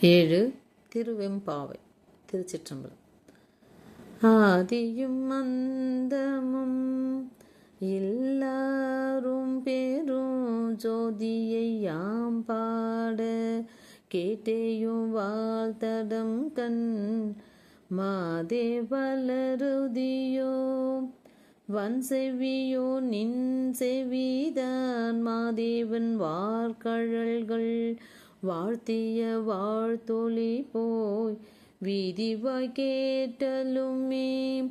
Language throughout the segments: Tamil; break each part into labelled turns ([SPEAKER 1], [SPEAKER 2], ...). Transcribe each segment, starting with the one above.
[SPEAKER 1] ஏழு திருவெம்பாவை திருச்சிற்றம்பலம். ஆதியும் மந்தமும் எல்லாரும் பேரும் ஜோதியை யாம் பாட கேட்டேயும் வாழ்த்தடம் கண் மாதே வளருதியோ? வன் செவியோ நின் செவிதான் மாதேவன் வார்கழல்கள் வாழ்த்திய வாழ்த்தொழி போய் வீதிவாய் கேட்டலுமே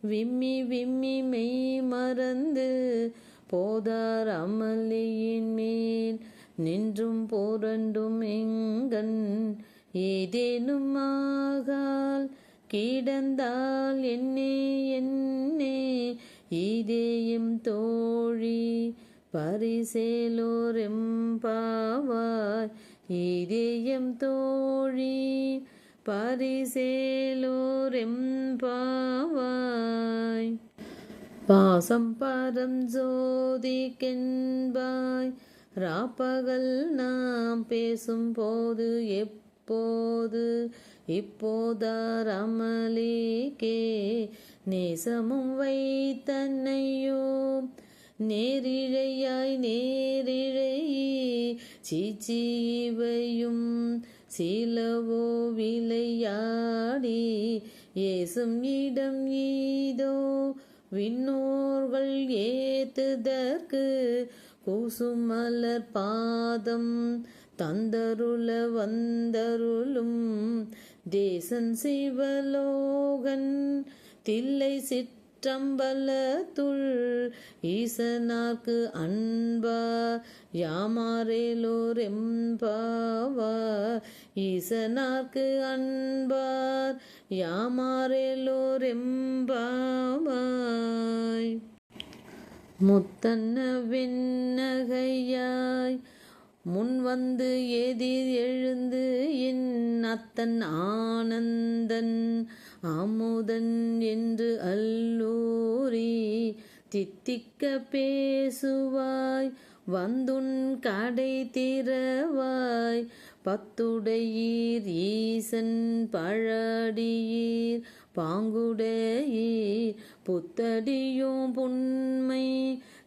[SPEAKER 1] விம்மி விம்மி மெய் மறந்து போதார் அமளியின் மேல் நின்றும் போரண்டும் எங்கன். ஏதேனும் ஆகால் கிடந்தால் என்னே என்னே. இதேயும் தோழி பரிசேலோரெம்பாவாய் இதயம் தோழி பரிசேலோரெம்பாவாய் பாசம் பரம் ஜோதிக்கென்பாய் ராப்பகல் நாம் பேசும் போது எப்போது இப்போதாரமலிக்கே நேசமும் வைத்தன்னையோ நேரிழையாய் நேரிழை சீச்சீவையும் சிலவோ விளையாடி. ஏசும் இடம் ஈதோ விண்ணோர்கள் ஏத்துதற்கு. கூசுமலர் பாதம் தந்தருள வந்தருளும். தேசன் சிவலோகன் தில்லை சிற்றம்பலத்துள் ஈசனார்க்கு அன்பா யாமாரேலோர் எம்பாவார் ஈசனார்க்கு அன்பார் யாமாரேலோர் எம்பாவாய் முத்தன்ன விண்ணகையாய் முன் வந்து எதிர் எழுந்து என் அத்தன் ஆனந்தன் அமுதன் என்று அல்லூரி தித்திக்க பேசுவாய் வந்துன் கடை திறவாய் பத்துடையீர் ஈசன் பழடியீர் பாங்குடையீர் புத்தடியும் புண்மை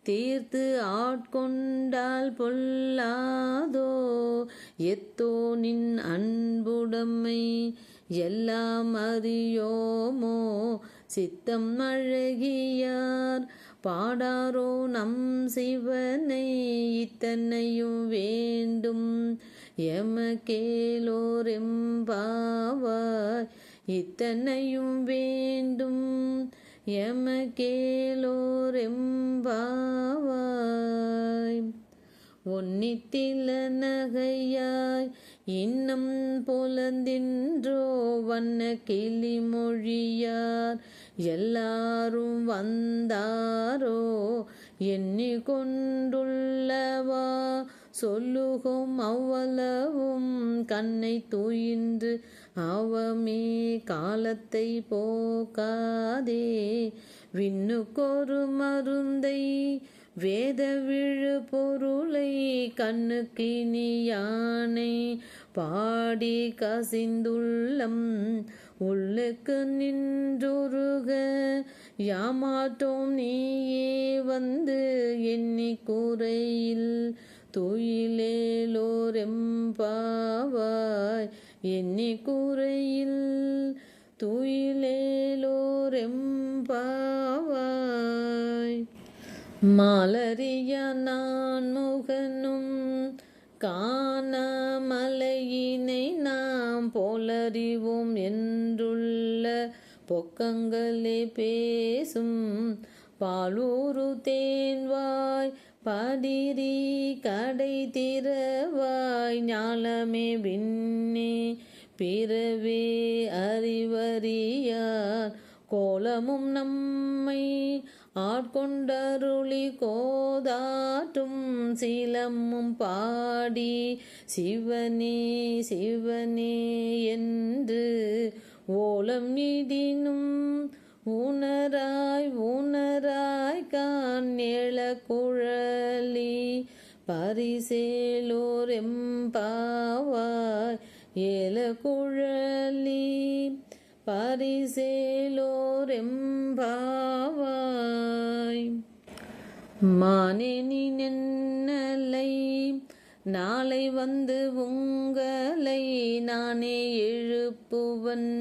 [SPEAKER 1] தீர்த்து ஆட்கொண்டால் பொல்லாதோ? எத்தோ நின் அன்புடமை எல்லாம் அறியோமோ? சித்தம் அழகியார் பாடாரோ நம் சிவனை இத்தனையும் வேண்டும். எமக்கேலோர் எம்பாவாய் இத்தனையும் வேண்டும். எமக்கேலோர் எம்பாவாய் ஒன்னித்தில நகையாய் இன்னம் புலந்தின்றோ வண்ண கிளி மொழியார் எல்லாரும் வந்தாரோ எண்ணிக்கொண்டுள்ளவா சொல்லுகும் அவ்வளவும் கண்ணை தூயின்று அவமே காலத்தை போக்காதே. விண்ணுக்கொரு மருந்தை வேத விழு பொருளை கண்ணுக்கினி யானை பாடி கசிந்துள்ளம். உள்ளுக்கு நின்றுருக யாமாட்டோம் நீயே வந்து எண்ணி கூரையில் துயிலேலோரெம்பாவாய். எண்ணி கூரையில் துயிலேலோரெம்பாவாய். மாலறிய நான் முகனும் காணமலையினை நாம் போலறிவோம் என்றுள்ள பொக்கங்களே பேசும். பாலூரு தேன்வாய் பதிரி கடை திறவாய் ஞாலமே விண்ணே. பிறவே அறிவறியார் கோலமும் நம்மை ஆட்கொண்டருளி கோதாட்டும் சீலமும் பாடி சிவனே சிவனே என்று ஓலம் இடினும் உணராய் உணராய் கான் குழலி பரிசேலோர் எம்பாவாய் ஏல குழலி பரிசேலோரெம்பாவாய் மானேனி நென்னலை நாளை வந்து உங்களை நானே எழுப்புவன்.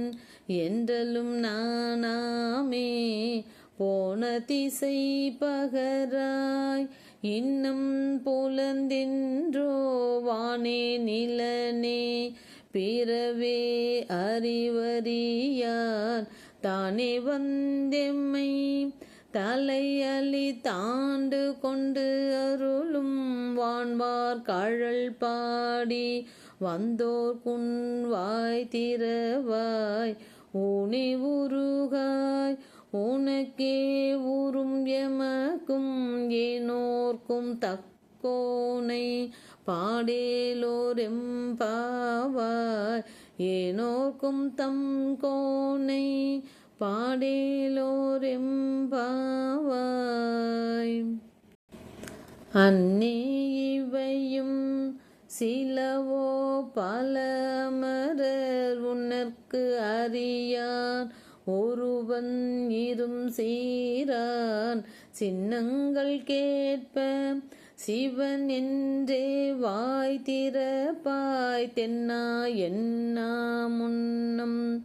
[SPEAKER 1] என்றலும் நானாமே போன திசை பகராய் இன்னும் புலந்தின்றோ வானே நிலனே பிறவே அறிவறியார். தானே வந்தெம்மை தலையலி தாண்டு கொண்டு அருளும் வான்வார் கழல் பாடி வந்தோர் குன்வாய் திறவாய் ஊனி உருகாய். உனக்கே உறும் எமக்கும் ஏனோர்க்கும் தக்கோனை. பாடேலோரெம்பாவாய் ஏனோர்க்கும் தம் கோனை. பாடேலோரெம்பாவாய் அன்னே இவையும் சிலவோ பலமரர் உன்னற்கு அறியான் ஒருவன் இரும் சீரான் சின்னங்கள் கேட்ப சிவன் என்றே வாய் திறப்பாய். தென்னா என்னா முன்னம்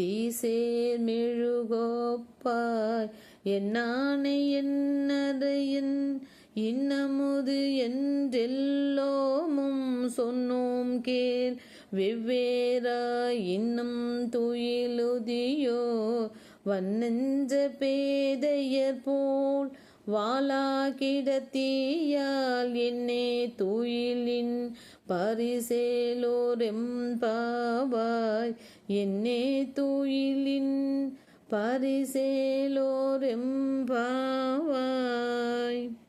[SPEAKER 1] தீசேர் மெழுகோப்பாய். என்னானை என்னதையின் இன்னமுது என்றெல்லோமும் சொன்னோம் கேள். வெவ்வேறா இன்னும் துயிலுதியோ? வன்னெஞ்ச பேதையர் போல் வாளா கிடத்தீயால் என்னே துயிலின் பரிசேலோரெம் பாவாய். என்னே துயிலின் பரிசேலோரெம் பாவாய்.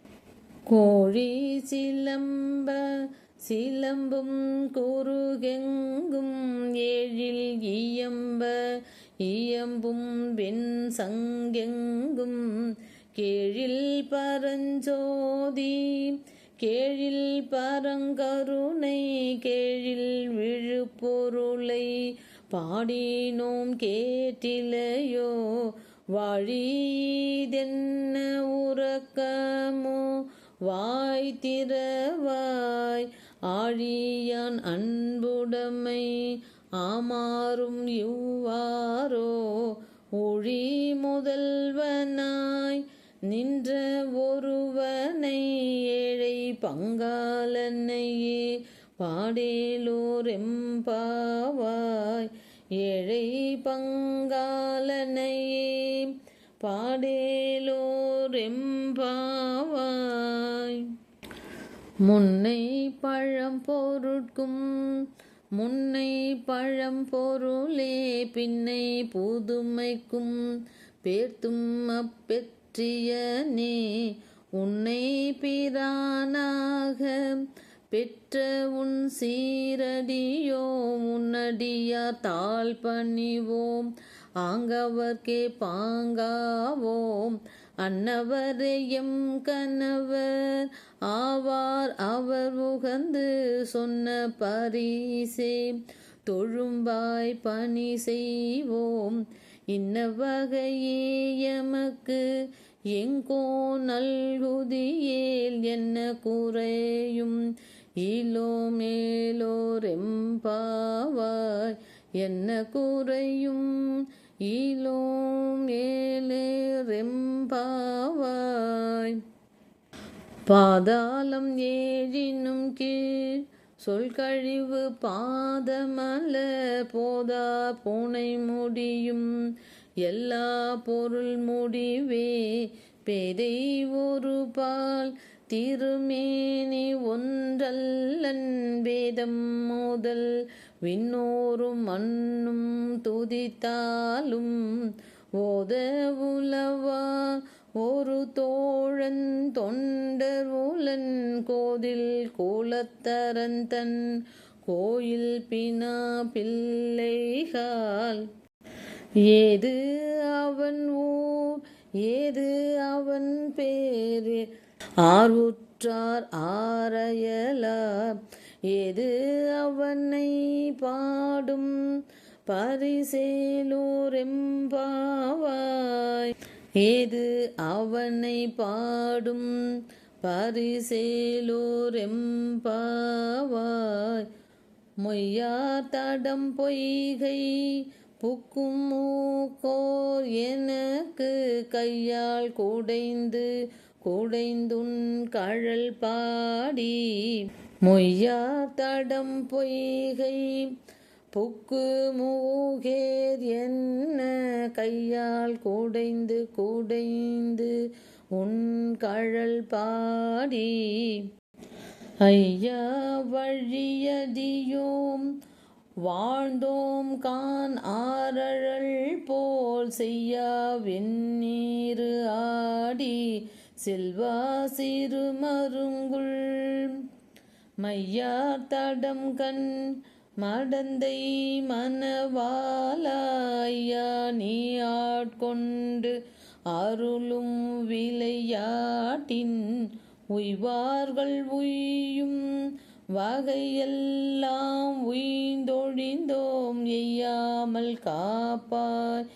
[SPEAKER 1] கோழி சிலம்ப சிலம்பும் குறுகெங்கும் ஏழில் இயம்ப இயம்பும் வெண் சங்கெங்கும் கேழில் பரஞ்சோதி கேழில் பரங்கருணை கேழில் விழுப்பொருளை பாடினோம் கேட்டிலையோ வழிதென்ன உறக்கமோ வாய் திறவாய் ஆழியான் அன்புடைமை ஆமாறும் இவ்வாரோ ஒழி முதல்வனாய் நின்ற ஒருவனை ஏழை பங்காளனையே பாடேலோரெம்பாவாய் ஏழை பங்காளனையே பாடேலோரெம்பாவாய். முன்னை பழம் பொருட்கும் முன்னை பழம் பொருளே பின்னை புதுமைக்கும் பேர்த்தும் அப்பெற்றியனே உன்னை பிரானாக பெற்ற உன் சீரடியோ உன்னடியா தாழ் பணிவோம் ஆங்கவர்க்கே பாங்காவோம் அன்னவரையும் கணவர் ஆவார் அவர் உகந்து சொன்ன பரிசே. தொழும்பாய் பணி செய்வோம். இன்ன வகையே எமக்கு எங்கோ நல்குதியேல் என்ன குறையும்? ஈலோ மேலோரெம்பாவாய் என்ன குறையும்? ஈலோ மேலேரெம்பாவாய் பாதாளம் ஏழினும் கீழ் சொல் கழிவு பாதமல போதா பூனை முடியும். எல்லா பொருள் முடிவே பேதை ஒரு பால் திருமேனி ஒன்றல்லன் வேதம் முதல். விண்ணோரும் மண்ணும் துதித்தாலும் ஓத உலவா ஒரு தோழன் தொண்டர் ஊலன் கோதில் கோலத்தரந்தன் கோயில் பினா பிள்ளைகால். ஏது அவன் ஊர் ஏது அவன் பேரு? ஆறுற்றார் ஆரையலார். ஏது அவனை பாடும் பரிசேலூரெம்பாவாய் ஏது அவனை பாடும் பரிசேலூரெம்பாவாய்? மொய்யார் தடம் பொய்கை புக்கும் மூக்கோர் எனக்கு கையால் குடைந்து குடைந்துன் கழல் பாடி. மொய்யார் தடம் பொய்கை புக்கு மூகேர் என்ன கையால் குடைந்து குடைந்து உன் கழல் பாடி. ஐயா வழியதியோம் வாழ்ந்தோம் கான் ஆரழல் போல் செய்யா வெந்நீரு ஆடி. செல்வா சிறு மருங்குள் மையார் தடம் கண் மடந்தை மனவாலாயா நீ ஆட்கொண்டு அருளும் விளையாட்டின் உய்வார்கள் உய்யும் வகையெல்லாம் உய்ந்தொழிந்தோம். எய்யாமல் காப்பாய்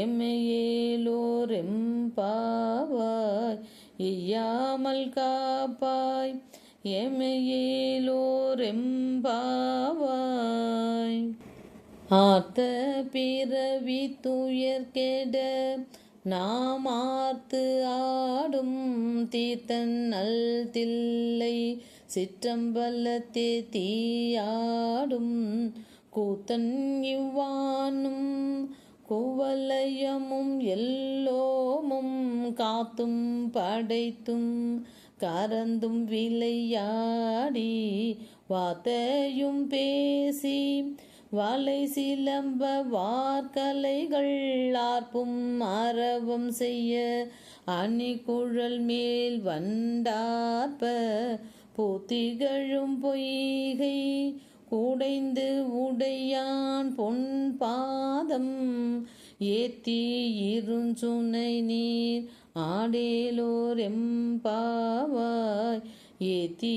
[SPEAKER 1] எமையேலோர் எம்பாவாய் எய்யாமல் காப்பாய் எமையேலோரெம்பாவாய். ஆர்த்த பிறவி துயர் கெட நாம் ஆர்த்து ஆடும் தீர்த்தன் நல் தில்லை சிற்றம்பலத்தே தீயாடும் கூத்தன் இவ்வானும் குவலயமும் எல்லோமும் காத்தும் படைத்தும் கறந்தும் விளையாடி வார்த்தையும் பேசி வலை சிலம்ப வார்கலைகள் ஆர்ப்பும் அரவம் செய்ய அணிக்குழல் மேல் வண்டார்ப்ப பூத்திகழும் பொய்கை குடைந்து உடையான் பொன் பாதம் ஏத்தி இருஞ்சுனை நீர் ஆடேலோர் எம்பாவாய் ஏத்தி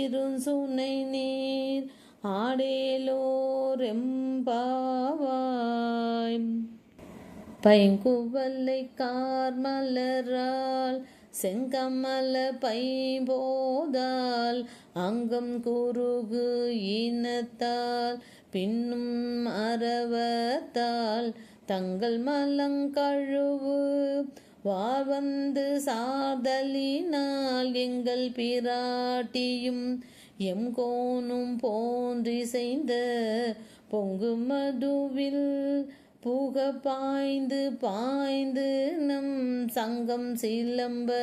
[SPEAKER 1] இருஞ்சுனை நீர். ஆடேலோர் எம்பாவாய் பைங்குவல்லை கார்மலரால் செங்கமல பைம்போதால் அங்கம் குறுகு இனத்தால் பின்னும் அறவத்தால் தங்கள் மலங்கழுவு வாழ்வந்து சாதலினால் எங்கள் பிராட்டியும் எம் கோனும் போன்றிசைந்த பொங்கு மதுவில் புக பாய்ந்து பாய்ந்து நம் சங்கம் சிலம்ப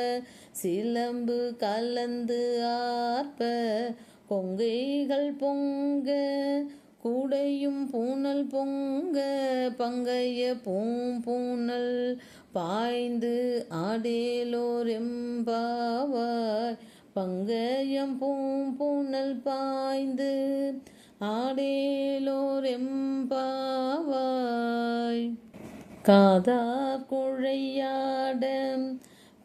[SPEAKER 1] சிலம்பு கலந்து ஆர்ப்ப கொங்கைகள் பொங்க கூடையும் பூனல் பொங்க பங்கைய பூம்பூனல் பாய்ந்து ஆடேலோரெம்பாவாய் பங்கயம் பூம்பூனல் பாய்ந்து ஆடேலோரெம்பாவாய். காதா குழையாட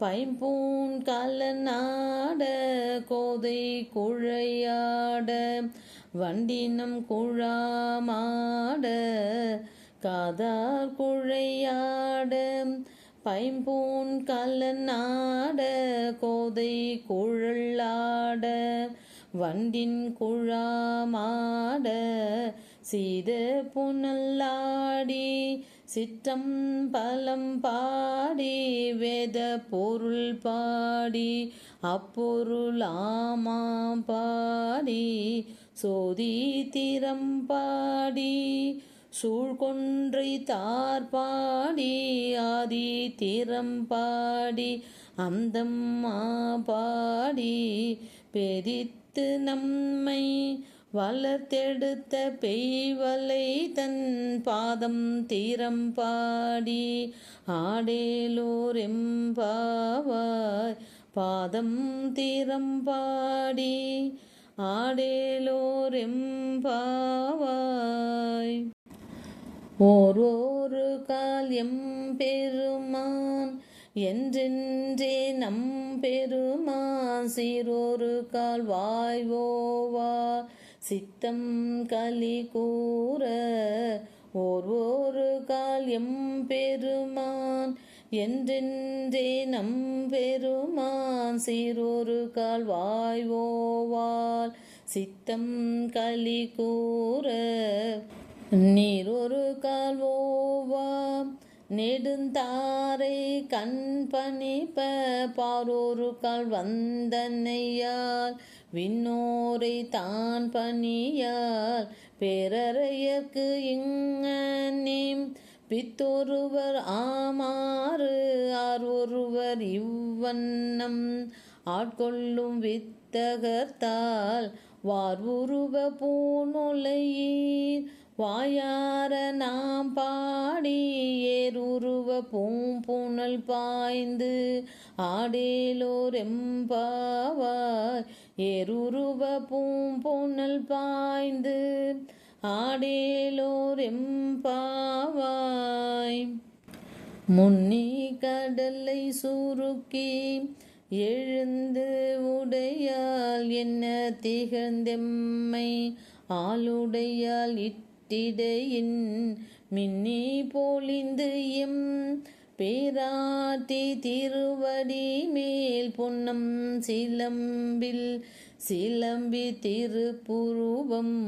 [SPEAKER 1] பைம்பூன் கலநாட கோதை குழையாட வண்டினம் குழாமாட காதார் குழையாட பைம்பூன் கலநாட கோதை குழலாட வண்டின் குழாமாட சீத புனல்லாடி சிற்றம் பலம் பாடி வேத பொருள் பாடி அப்பொருளாமா பாடி சோதி திறம் பாடி சூழ்கொன்றை தார் பாடி ஆதி திறம் பாடி அந்தம் பாடி பெரித்து நம்மை வளர்த்தெடுத்த பெய்வலை தன் பாதம் தீரம் பாடி ஆடேலூர் எம்பாவாய் பாதம் தீரம் பாடி ஆடேலோர் எம்பாவாய் ஓரோரு கால் எம்பெருமான் என்றென்றே நம் பெருமான் சீரோரு கால் வாய்வோவா? சித்தம் களி கூற ஓர் ஒரு கால் எம் பெருமான் என்றென்றே நம் பெருமான் சீரோரு கால் வாய்வோவால்? சித்தம் களி கூற நீரொரு கால் ஓவாம். நெடுந்தாரை கண் பணிப்ப பாரொரு கால் வந்தனையால் விண்ணோரை தான் பணியால் பேரறையர்க்கு இங்கனேம். பித்தொருவர் ஆமாறு ஆர் ஒருவர் இவ்வண்ணம். ஆட்கொள்ளும் வித்தகர்த்தால் வார் உருவ பூநுலையீர் வாயார நாம் பாடி ஏருருவ பூம்புணல் பாய்ந்து ஆடேலோர் எம்பாவாய் ஏருருவ பூம்புணல் பாய்ந்து ஆடேலோர் எம்பாவாய் முன்னி கடலை சுருக்கி எழுந்து உடையால் என்ன திகழ்ந்தெம்மை? ஆளுடையால் இட்டிடையின் மின்னி பொழிந்து எம் பேராட்டி திருவடி மேல் பொன்னம் சிலம்பில் சிலம்பி திருப்புருவம்.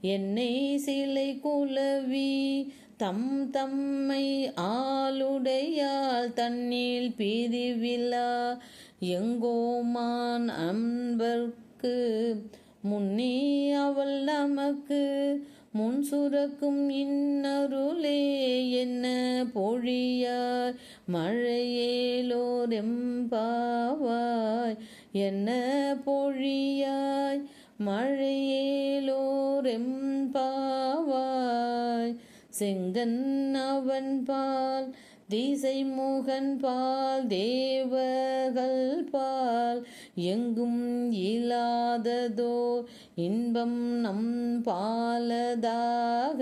[SPEAKER 1] என்னை சிலை குலவி தம் தம்மை ஆளுடையால் தன்னில் பிரிவிழா எங்கோமான் அன்பர்க்கு முன்னே அவள் நமக்கு முன் சுரக்கும் இன்னருளே என்ன பொழியார்? மழையேலோரெம்பாவாய் என்ன பொழியாய்? மழையேலோரெம்பாவாய் செங்கன் அவன் பால் திசை முகன் பால் தேவர்கள் பால் எங்கும் இல்லாததோ இன்பம் நம் பாலதாக.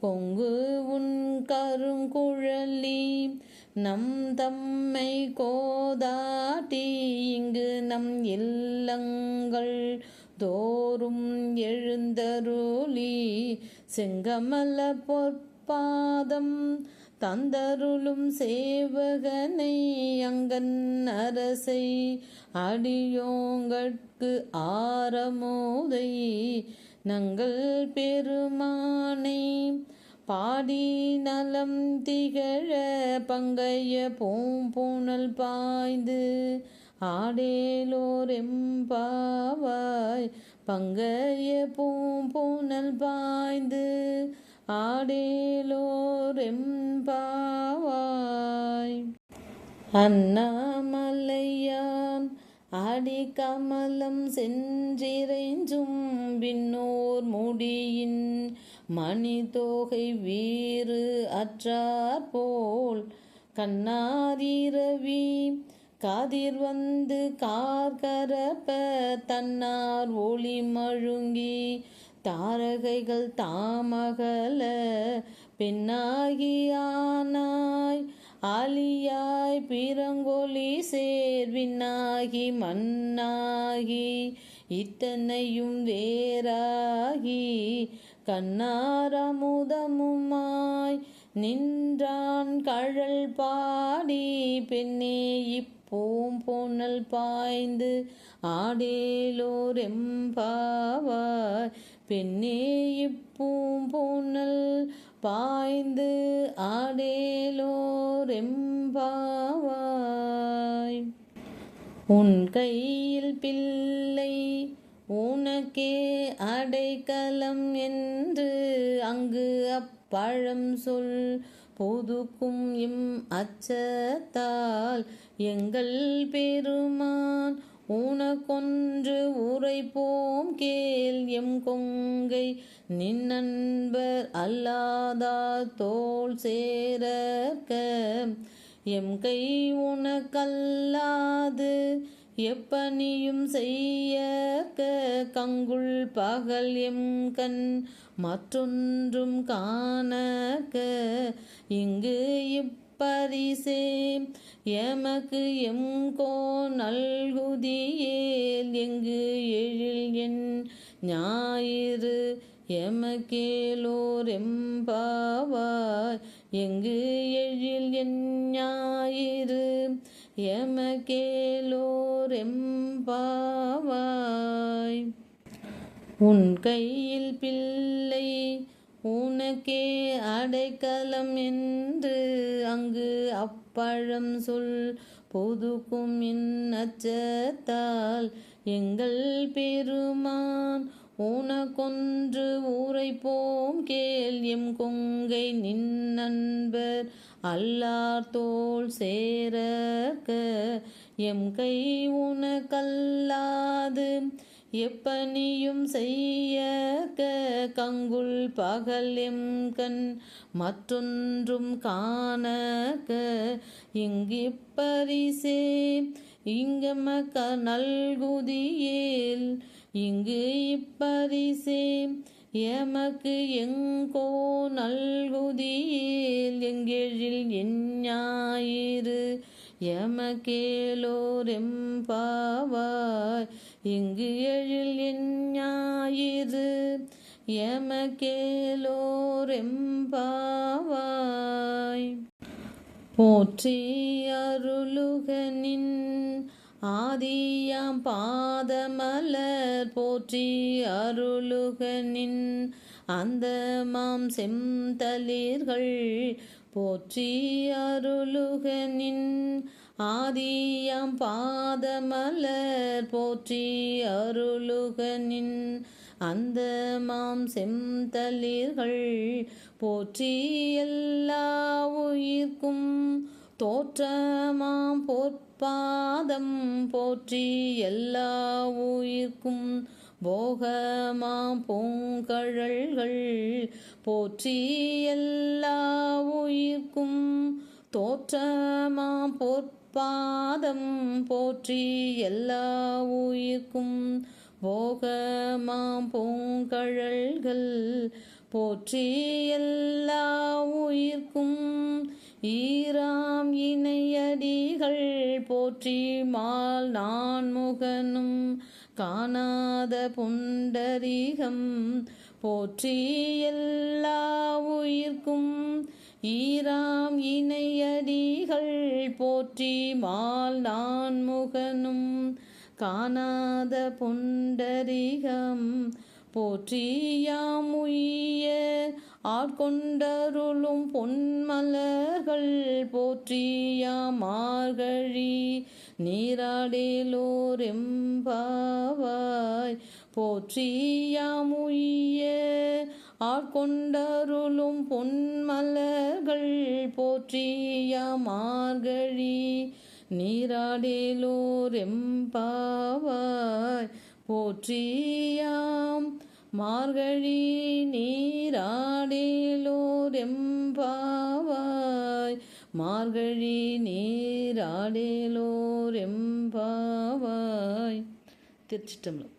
[SPEAKER 1] கொங்கு உன் கருங்குழலி நம் தம்மை கோதாட்டி இங்கு நம் இல்லங்கள் தோறும் எழுந்தருளி செங்கமல பொற்பாதம் தந்தருளும் சேவகனை அங்கன் அரசை அடியோங்கட்கு ஆரமோதை நங்கள் பெருமானை பாடி நலம் திகழ பங்கைய பூம்புணல் பாய்ந்து ஆடேலோர் எம்பாவாய் பங்கைய பூம்புணல் பாய்ந்து ஆடேலோரெம்பாவாய். அண்ணாமலையான் அடி கமலம் சென்றிறைஞ்சும் பின்னோர் முடியின் மணிதோகை வீறு அற்றார் போல். கண்ணாரிரவி காதிர் வந்து கார்கரப்ப தன்னார் ஒளி மழுங்கி தாரகைகள் தாமகல பெண்ணாகியானாய் ஆலியாய் பிறங்கொலி சேர்வினாகி மண்ணாகி இத்தனையும் வேறாகி கண்ணாரமுதமுமாய் நின்றான் கழல் பாடி பெண்ணே இப்போம் போனல் பாய்ந்து ஆடேலோர் எம்பாவாய் பெண்ணே இப்பூம்பூனல் பாய்ந்து ஆடேலோர் எம்பாவாய் உன் கையில் பிள்ளை உனக்கே அடைக்கலம் என்று அங்கு அப்பழம் சொல். பொதுக்கும் இம் அச்சத்தால் எங்கள் பெருமான் உனக்கொன்று உரைப்போம் கேள் எம் கொங்கை. நின் நண்பர் அல்லாதா தோல் சேரக்க. எம் கை உனக்கல்லாது எப்பணியும் செய்ய கங்குள் பகல் எம் கண் மற்றொன்றும் காணக்க. இங்கு பரிசே எமக்கு எம் கோ நல்குதியேல் எங்கு எழில் என் ஞாயிறு எமக்கேலோர் எம்பாவாய் எங்கு எழில் என் ஞாயிறு எமக்கேலோர் எம்பாவாய். உன் கையில் பிள்ளை உனக்கே அடைக்கலம் என்று அங்கு அப்பழம் சொல். பொதுக்கும் என் அச்சத்தால் எங்கள் பெருமான் உனக்கொன்று ஊரைப்போம் கேள். எம் கொங்கை நின் நண்பர் அல்லார் தோல் சேரக்க. எம் கை உனக்கல்லாது எப்பனியும் செய்ய கங்குல் பகல் எம் கண் மற்றொன்றும் காணக. இங்கிப்பரிசே இங்கமக்க நல்குதியேல். இங்கு இப்பரிசே எமக்கு எங்கோ நல்குதியேல். எங்கெழில் என் ஞாயிறு எமக்கேலோர் எம்பாவாய் இங்கு எழில் என் ஞாயிறு போற்றி அருளுகனின் ஆதியாம் பாதமலர் போற்றி அருளுகனின் அந்த மாம் செம்தளிர்கள் போற்றி அருளுகனின் ஆதியாம் பாதமலர் போற்றி அருளுகனின் அந்த மாம் செந்தளிர்கள். போற்றி எல்லா உயிர்க்கும் தோற்றமாம் பொற்பாதம். போற்றி எல்லா உயிர்க்கும் போகமாம் பூங்கழல்கள். போற்றி எல்லா உயிர்க்கும் தோற்றமாம் பாதம் போற்றி எல்லா உயிர்க்கும் போகமாம் பூங்கழல்கள். போற்றி எல்லா உயிர்க்கும் ஈராம் இணையடிகள். போற்றி மால் நான் முகனும் காணாத புண்டரீகம். போற்றி எல்லா உயிர்க்கும் ஈராம் இணையடிகள் போற்றி மால் நான் முகனும் காணாத புண்டரிகம் போற்றியாம் உய்ய ஆட்கொண்டருளும் பொன்மலர்கள் போற்றியாம் மார்கழி நீராடேலோர் எம்பாவாய் போற்றியாம் உய்ய ஆட்கொண்டருளும் பொன்மலர்கள் போற்றிய மார்கழி நீராடேலோர் எம்பாவாய் போற்றியாம். மார்கழி நீராடேலோர் எம்பாவாய் மார்கழி நீராடேலோர் எம்பாவாய் திருச்சிட்டம்பலம்